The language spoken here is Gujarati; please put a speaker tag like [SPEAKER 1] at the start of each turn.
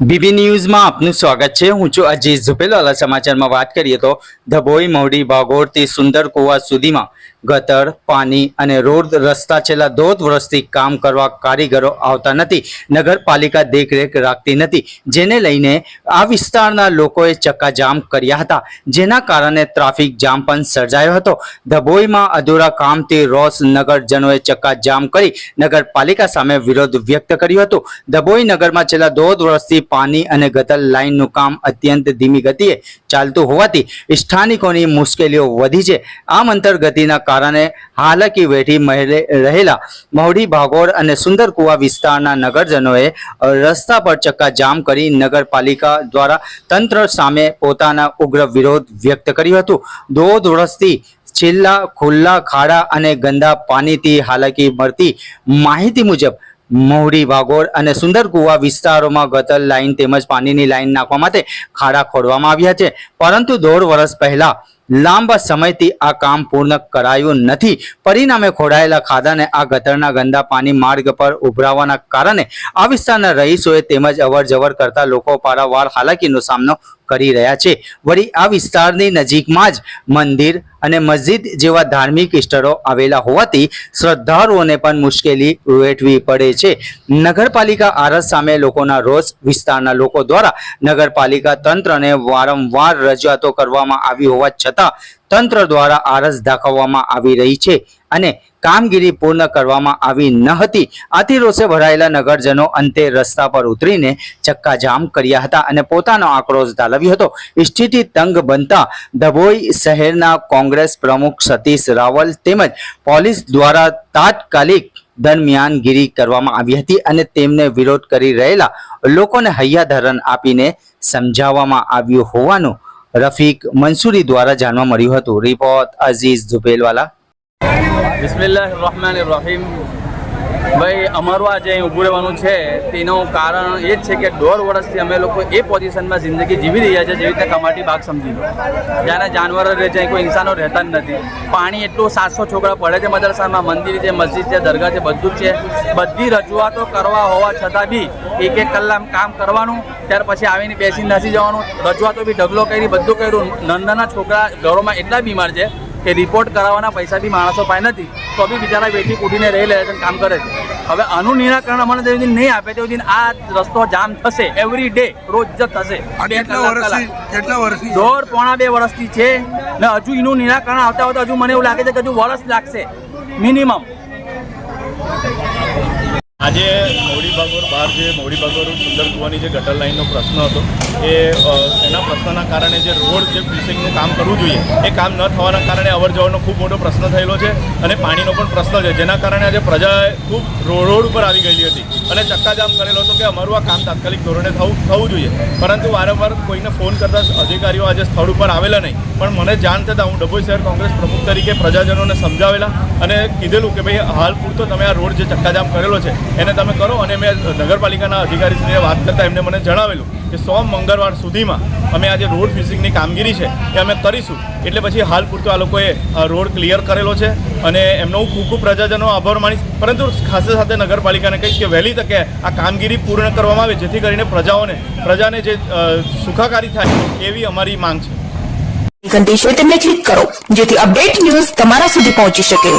[SPEAKER 1] બીબી ન્યૂઝમાં આપનું સ્વાગત છે. હું છું અજીત ઝુપેલાલા. સમાચારમાં વાત કરીએ તો ધબોઈ મવડી ભાગોળથી સુંદર કુવા સુધીમાં ગટર, પાણી અને રોડ રસ્તા છેલ્લા દોઢ વર્ષથી કામ કરવા કારીગરો આવતા નથી. નગરપાલિકા દેખરેખ રાખતી નથી. જેને લઈને આ વિસ્તારના લોકોએ ચક્કાજામ કર્યા હતા. જેના કારણે ટ્રાફિક જામ પણ સર્જાયો હતો. ધબોઈમાં અધૂરા કામથી રોષ નગરજનોએ ચક્કાજામ કરી નગરપાલિકા સામે વિરોધ વ્યક્ત કર્યો હતો. ધબોઈ નગરમાં છેલ્લા દોઢ વર્ષથી પાણી અને ગટર લાઇનનું કામ અત્યંત ધીમી ગતિએ ચાલતું હોવાથી સ્થાનિકોની મુશ્કેલીઓ વધી છે. આમ અંતરગતિના કારણે હાલાકી વેઠી રહેલા મહુડી, ભાગોળ અને સુંદરકુવા વિસ્તારના નગરજનોએ રસ્તા પર ચક્કાજામ કરી નગરપાલિકા દ્વારા તંત્ર સામે પોતાના ઉગ્ર વિરોધ વ્યક્ત કર્યો હતો. દોઢ વર્ષથી છેલ્લા ખુલ્લા ખાડા અને ગંદા પાણીથી હાલાકી મળતી માહિતી મુજબ મહુડી વાગોળ અને સુંદર કુવા વિસ્તારોમાં ગતર લાઇન તેમજ પાણીની લાઇન નાખવા માટે ખાડા ખોડવામાં આવ્યા છે. પરંતુ દોઢ વર્ષ પહેલા લાંબા સમયથી આ કામ પૂર્ણ કરાયું નથી. પરિણામે ખોડાયેલા ખાડાને આ ગટરના ગંદા પાણી માર્ગ પર ઉભરાવાના કારણે આ વિસ્તારના રહીશોએ તેમજ અવર જવર કરતા લોકો પારાવાર હાલાકીનો સામનો કરી રહ્યા છે. વળી આ વિસ્તારની નજીકમાં જ મંદિર અને મસ્જિદ જેવા ધાર્મિક સ્થળો આવેલા હોવાથી શ્રદ્ધાળુઓને પણ મુશ્કેલી વેઠવી પડે છે. નગરપાલિકા આરસ સામે લોકોના રોષ વિસ્તારના લોકો દ્વારા નગરપાલિકા તંત્રને વારંવાર રજૂઆતો કરવામાં આવી હોવા છતાં તંત્ર દ્વારા આરસ દાખવવામાં આવી રહી છે અને કામગીરી પૂર્ણ કરવામાં આવી ન હતી. આથી રોષે ભરાયેલા નગરજનો અંતે રસ્તા પર ઉતરીને ચક્કાજામ કર્યા હતા અને પોતાનો આક્રોશ ઠાલવ્યો હતો. સ્થિતિ તંગ બનતા ધભોઈ શહેરના કોંગ્રેસ પ્રમુખ સતીશ રાવલ તેમજ પોલીસ દ્વારા તાત્કાલિક દરમિયાનગીરી કરવામાં આવી હતી અને તેમને વિરોધ કરી રહેલા લોકોને હૈયાધરણ આપીને સમજાવવામાં આવ્યું હોવાનું રફીક મંસૂરી દ્વારા જાણવા મળ્યું હતું રિપોર્ટ અઝીઝ ઝુબેલવાલા
[SPEAKER 2] બિસ્મિલ્લાહ રહમાન રહીમ ભાઈ, અમારું આજે અહીં ઊભું રહેવાનું છે, તેનું કારણ એ જ છે કે દોઢ વર્ષથી અમે લોકો એ પોઝિશનમાં જિંદગી જીવી રહ્યા છે જેવી રીતે કમાટી બાગ સમજી લો. જ્યારે જાનવરો રહે છે કોઈ ઇન્સાનો રહેતા જ નથી. પાણી એટલું સાતસો છોકરા પડે છે મદરસામાં, મંદિર છે, મસ્જિદ છે, દરગાહ છે, બધું જ છે. બધી રજૂઆતો કરવા હોવા છતાં બી એક એક કલાક કામ કરવાનું, ત્યાર પછી આવીને બેસી નથી જવાનું. રજૂઆતો બી ઢગલો કરી, બધું કર્યું. નાના છોકરા ઘરોમાં એટલા બીમાર છે કે રિપોર્ટ કરાવવાના પૈસા બી માણસો પાસે નથી તો બી બિચારા વેઠી કૂટીને રહી લે છે કામ કરે છે. હવે આનું નિરાકરણ અમને તે નહીં આપે તે સુધી આ રસ્તો જામ થશે એવરી ડે રોજ જ થશે.
[SPEAKER 3] કેટલા વર્ષથી
[SPEAKER 2] દોઢ પોણા બે વર્ષથી છે ને હજુ એનું નિરાકરણ આવતા આવતા હજુ મને એવું લાગે છે કે હજુ વર્ષ લાગશે મિનિમમ
[SPEAKER 4] આજે મોડી બાગોર બહાર જે મોડી બાગોર સુંદર કુવાની જે ગટર લાઇનનો પ્રશ્ન હતો, એ એના પ્રશ્નના કારણે જે રોડ જે ફિશિંગનું કામ કરવું જોઈએ, એ કામ ન થવાના કારણે અવર જવરનો ખૂબ મોટો પ્રશ્ન થયેલો છે અને પાણીનો પણ પ્રશ્ન છે, જેના કારણે આજે પ્રજાએ ખૂબ રોડ ઉપર આવી ગયેલી હતી. અને ચક્કાજામ કરેલો હતો કે અમારું આ કામ તાત્કાલિક ધોરણે થવું થવું જોઈએ. પરંતુ વારંવાર કોઈને ફોન કરતા અધિકારીઓ આજે સ્થળ ઉપર આવેલા નહીં. પણ મને જાણ થતાં હું ડભોઈ શહેર કોંગ્રેસ પ્રમુખ તરીકે પ્રજાજનોને સમજાવેલા અને કીધેલું કે ભાઈ, હાલ પૂરતો તમે આ રોડ જે ચક્કાજામ કરેલો છે એને તમે કરો અને મેં નગરપાલિકાના અધિકારીશ્રીને વાત કરતાં એમને મને જણાવેલું કે સો મંગળવાર સુધીમાં અમે આ જે રોડ ફિશિંગની કામગીરી છે એ અમે કરીશું. એટલે પછી હાલ પૂરતો આ લોકોએ રોડ ક્લિયર કરેલો છે અને એમનો હું ખૂબ ખૂબ પ્રજાજનો આભાર માનીશ. પરંતુ ખાસ સાથે નગરપાલિકાને કહીશ કે વહેલી તકે આ કામગીરી પૂર્ણ કરવામાં આવે જેથી કરીને પ્રજાઓને, પ્રજાને જે સુખાકારી થાય એવી અમારી માંગ છે.
[SPEAKER 5] છે તેમને ક્લિક કરો, જેથી અપડેટ ન્યૂઝ તમારા સુધી પહોંચી શકે.